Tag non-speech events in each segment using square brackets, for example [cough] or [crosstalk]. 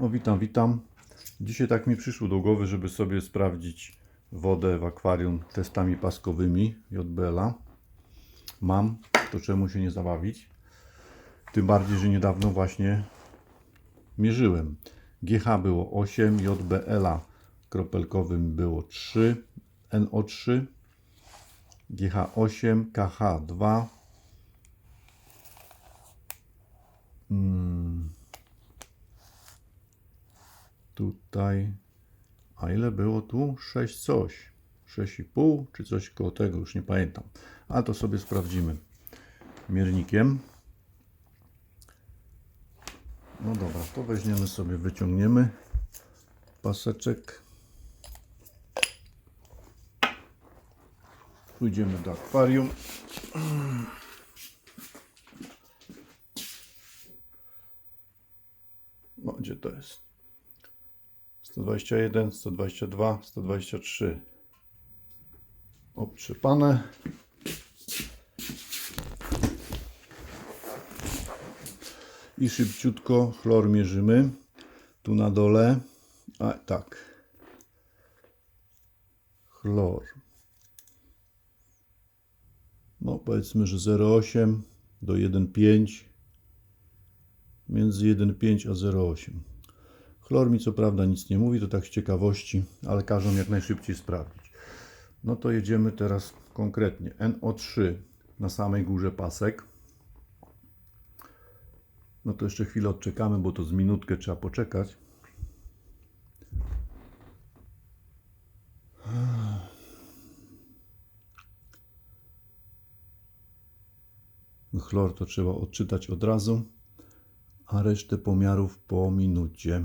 No witam, witam. Dzisiaj tak mi przyszło do głowy, żeby sobie sprawdzić wodę w akwarium testami paskowymi JBL-a. Mam, to czemu się nie zabawić? Tym bardziej, że niedawno właśnie mierzyłem. GH było 8, JBL-a kropelkowym było 3, NO3, GH8, KH2, tutaj. A ile było tu? 6 coś. 6,5 czy coś koło tego, już nie pamiętam. Ale to sobie sprawdzimy miernikiem. No dobra, to weźmiemy sobie, wyciągniemy paseczek. Pójdziemy do akwarium. No, gdzie to jest? 121, 122, 123. Obtrzepane. I szybciutko chlor mierzymy. Tu na dole. A tak. Chlor. No powiedzmy, że 0,8 do 1,5. Między 1,5 a 0,8. Chlor mi co prawda nic nie mówi, to tak z ciekawości, ale każą jak najszybciej sprawdzić. No to jedziemy teraz konkretnie. NO3 na samej górze pasek. No to jeszcze chwilę odczekamy, bo to z minutkę trzeba poczekać. Chlor to trzeba odczytać od razu, a resztę pomiarów po minucie.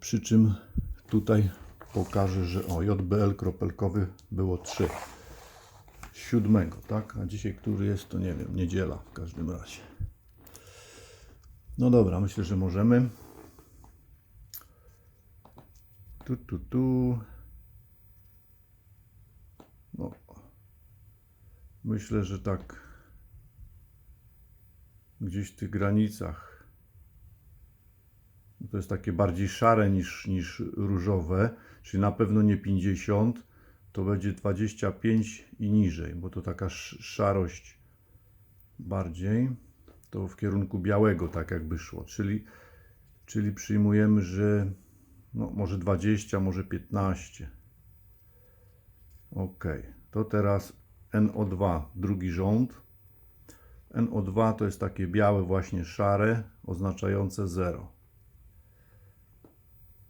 Przy czym tutaj pokażę, że o JBL kropelkowy było 3. Siódmego, tak? A dzisiaj który jest, to nie wiem, niedziela w każdym razie. No dobra, myślę, że możemy. Tu, tu, tu. No. Myślę, że tak gdzieś w tych granicach. To jest takie bardziej szare niż, niż różowe, czyli na pewno nie 50, to będzie 25 i niżej, bo to taka sz- szarość bardziej, to w kierunku białego tak jakby szło, czyli, czyli przyjmujemy, że no, może 20, może 15. Ok, to teraz NO2, drugi rząd. NO2 to jest takie białe, właśnie szare, oznaczające 0.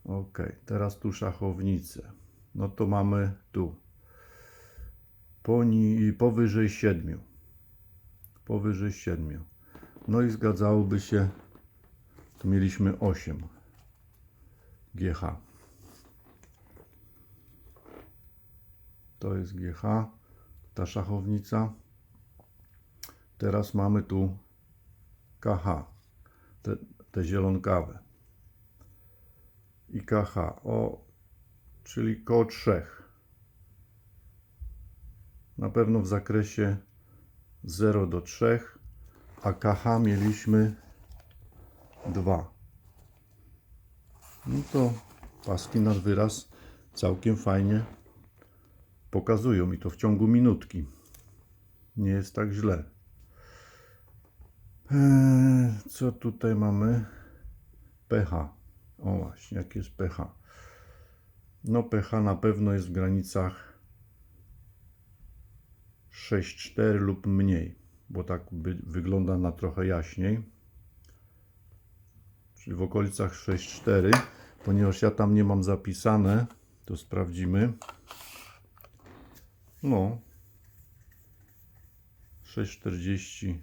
Ok, teraz tu szachownicę. No to mamy tu. Poni, powyżej 7. Powyżej 7. No i zgadzałoby się, tu mieliśmy 8 GH. To jest GH, ta szachownica. Teraz mamy tu KH, te, te zielonkawe. I KH, o, czyli koło 3. Na pewno w zakresie 0 do 3, a KH mieliśmy 2. No to paski nad wyraz całkiem fajnie pokazują mi to w ciągu minutki. Nie jest tak źle. Eee, co tutaj mamy? pH. O właśnie, jakie jest pH? No pH na pewno jest w granicach 6,4 lub mniej, bo tak wygląda na trochę jaśniej. Czyli w okolicach 6,4, ponieważ ja tam nie mam zapisane, to sprawdzimy. No. 6,40,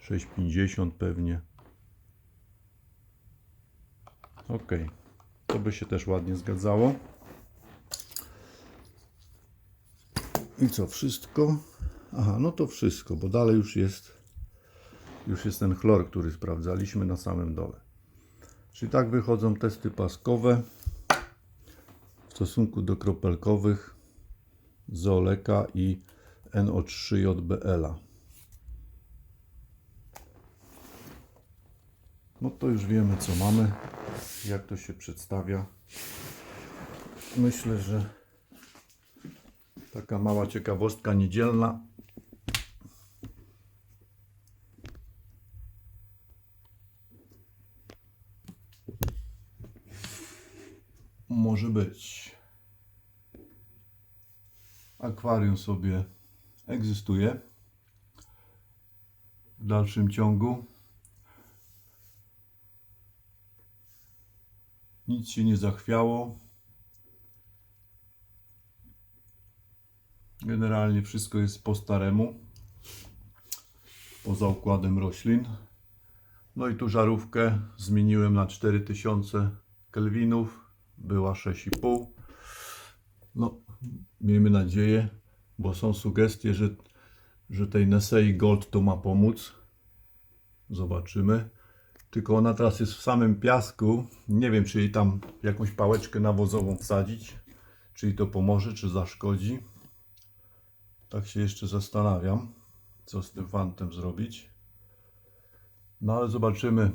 6,50 pewnie. Ok, to by się też ładnie zgadzało. I co, wszystko? Aha, no to wszystko, bo dalej już jest już jest ten chlor, który sprawdzaliśmy na samym dole. Czyli tak wychodzą testy paskowe w stosunku do kropelkowych z Oleka i NO3JBL-a. No to już wiemy co mamy, jak to się przedstawia. Myślę, że taka mała ciekawostka niedzielna. Może być. Akwarium sobie egzystuje w dalszym ciągu. Nic się nie zachwiało. Generalnie wszystko jest po staremu. Poza układem roślin. No i tu żarówkę zmieniłem na 4000 kelwinów. Była 6,5. No, miejmy nadzieję, bo są sugestie, że, że tej Nesei Gold to ma pomóc. Zobaczymy. Tylko ona teraz jest w samym piasku. Nie wiem, czy jej tam jakąś pałeczkę nawozową wsadzić. Czy jej to pomoże, czy zaszkodzi. Tak się jeszcze zastanawiam, co z tym fantem zrobić. No ale zobaczymy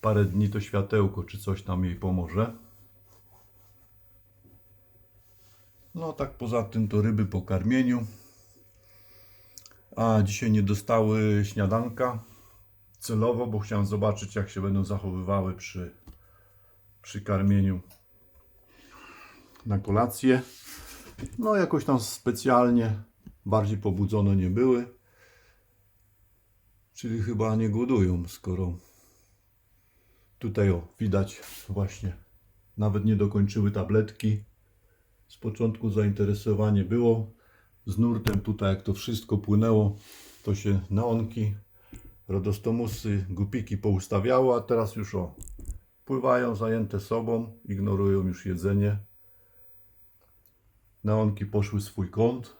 parę dni to światełko, czy coś tam jej pomoże. No tak poza tym to ryby po karmieniu. A dzisiaj nie dostały śniadanka celowo, bo chciałem zobaczyć jak się będą zachowywały przy, przy karmieniu na kolację. No jakoś tam specjalnie bardziej pobudzone nie były. Czyli chyba nie głodują, skoro tutaj o, widać właśnie nawet nie dokończyły tabletki. Z początku zainteresowanie było z nurtem tutaj jak to wszystko płynęło, to się neonki, rodostomusy, gupiki poustawiało, a teraz już o, pływają zajęte sobą, ignorują już jedzenie. Neonki poszły swój kąt,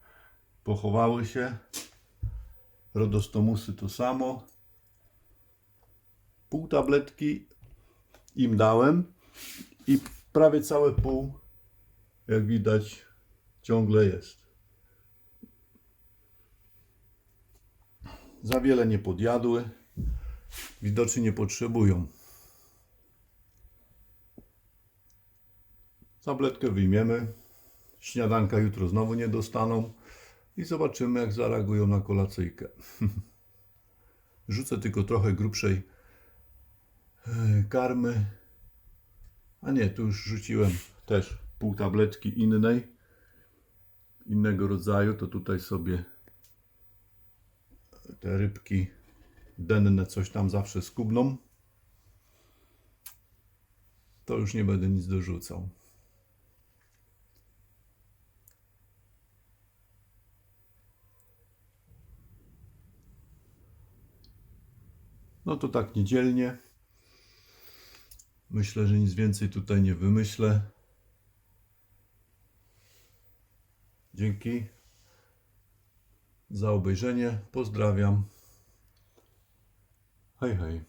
[laughs] pochowały się. Rodostomusy to samo. Pół tabletki im dałem i prawie całe pół, jak widać, ciągle jest. Za wiele nie podjadły. Widocznie nie potrzebują. Tabletkę wyjmiemy. Śniadanka jutro znowu nie dostaną. I zobaczymy, jak zareagują na kolacyjkę. [laughs] Rzucę tylko trochę grubszej e, karmy. A nie, tu już rzuciłem też pół tabletki innej, innego rodzaju. To tutaj sobie te rybki denne coś tam zawsze skubną. To już nie będę nic dorzucał. No to tak niedzielnie. Myślę, że nic więcej tutaj nie wymyślę. Dzięki za obejrzenie. Pozdrawiam. Hej, hej.